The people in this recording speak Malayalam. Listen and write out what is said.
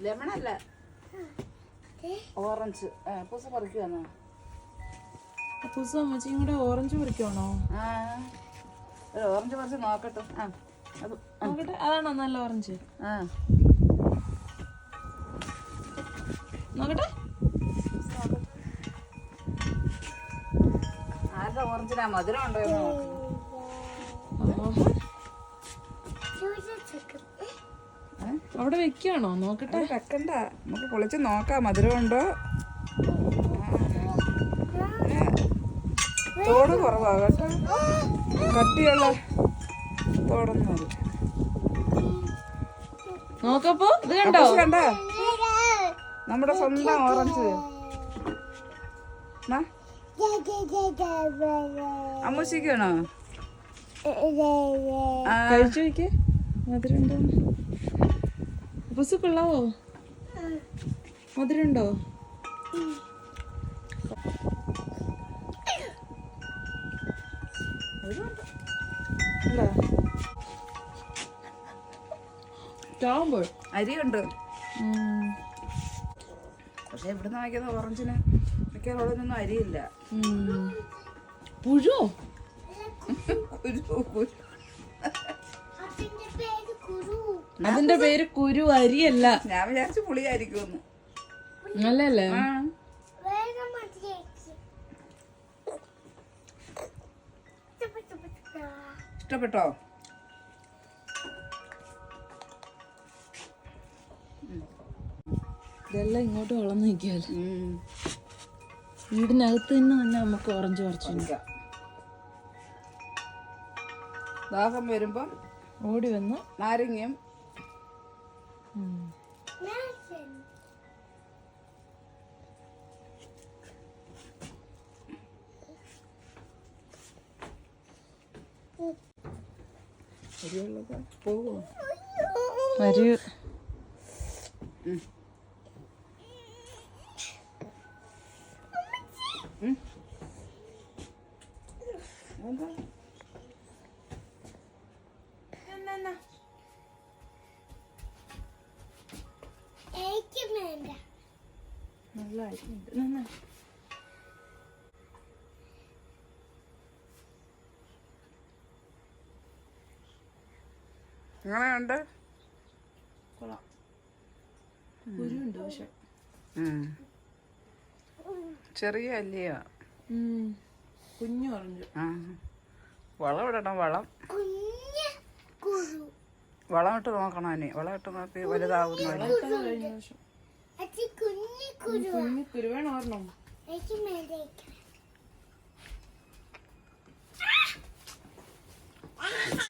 ലെമൺ അല്ല. ഓറഞ്ച് പൂസ പറിക്കുവാണോ? പൂസ അമ്മച്ചി ഇങ്ങോട്ട് ഓറഞ്ച് പറിക്കുവാണോ? ആ. ഒരു ഓറഞ്ച് പറിച്ച് നോക്കട്ടെ. ആ അത് നോക്കട്ടെ. അതാണോ നല്ല ഓറഞ്ച് ആ. നോക്കട്ടെ. ആരുടെ ഓറഞ്ചിനാ മധുരം ഉണ്ടോ നോക്ക്. അവിടെ വെക്കുകയാണോ നോക്കട്ടെ. വെക്കണ്ട. നമുക്ക് പൊളിച്ച് നോക്കാം. മധുരം ഉണ്ടോ? തോട് കുറവാ കേട്ടോ. കട്ടിയുള്ള തോടൊന്നും അല്ല. നോക്കപ്പോ ഇത് കണ്ടോ? കണ്ട? നമ്മുടെ സ്വന്തം ഓറഞ്ച്. അമ്മൂശിക്കണോ കഴിച്ചു വയ്ക്കേ മധുരം ഉണ്ടോ? അപ്പൂസ് കൊള്ളാവോ മധുരം ഉണ്ടോ ഇല്ല. ചാവുമ്പോൾ അരിയുണ്ട് പക്ഷെ ഇവിടുന്ന് വാങ്ങിക്കുന്ന ഓറഞ്ചിന്. മിക്കവാറും അരിയില്ല. പുഴു? കുരു കുരു. അതിന്റെ പേര് കുരു അരിയല്ല ഞാൻ വിചാരിച്ചു പുളിയായിരിക്കും നല്ലല്ലേ ഇഷ്ടപ്പെട്ടോ? ഇതെല്ലാം ഇങ്ങോട്ട് വളർന്നു നിൽക്കാല്ലോ. വീടിനകത്ത് തന്നെ തന്നെ നമുക്ക് ഓറഞ്ച് പറിച്ചു. ദാഹം വരുമ്പം ഓടി വന്ന് നാരങ്ങയും ഉം. അരിയുള്ളത് പോകും വരൂ എന്താ നല്ല അരിയുണ്ട് നന്നാ. എങ്ങനെയുണ്ട് കൊള്ളാം കുരുണ്ട് പക്ഷെ. ചെറിയ അല്ലയോ. കുഞ്ഞു പറഞ്ഞു. വളം ഇടണം വളം. വളം ഇട്ട് നോക്കണം അനി. വളം ഇട്ട് നോക്കി വലുതാവുന്നു കഴിഞ്ഞ വർഷം. കുഞ്ഞു കുരുവാണ് ഓർമ്മ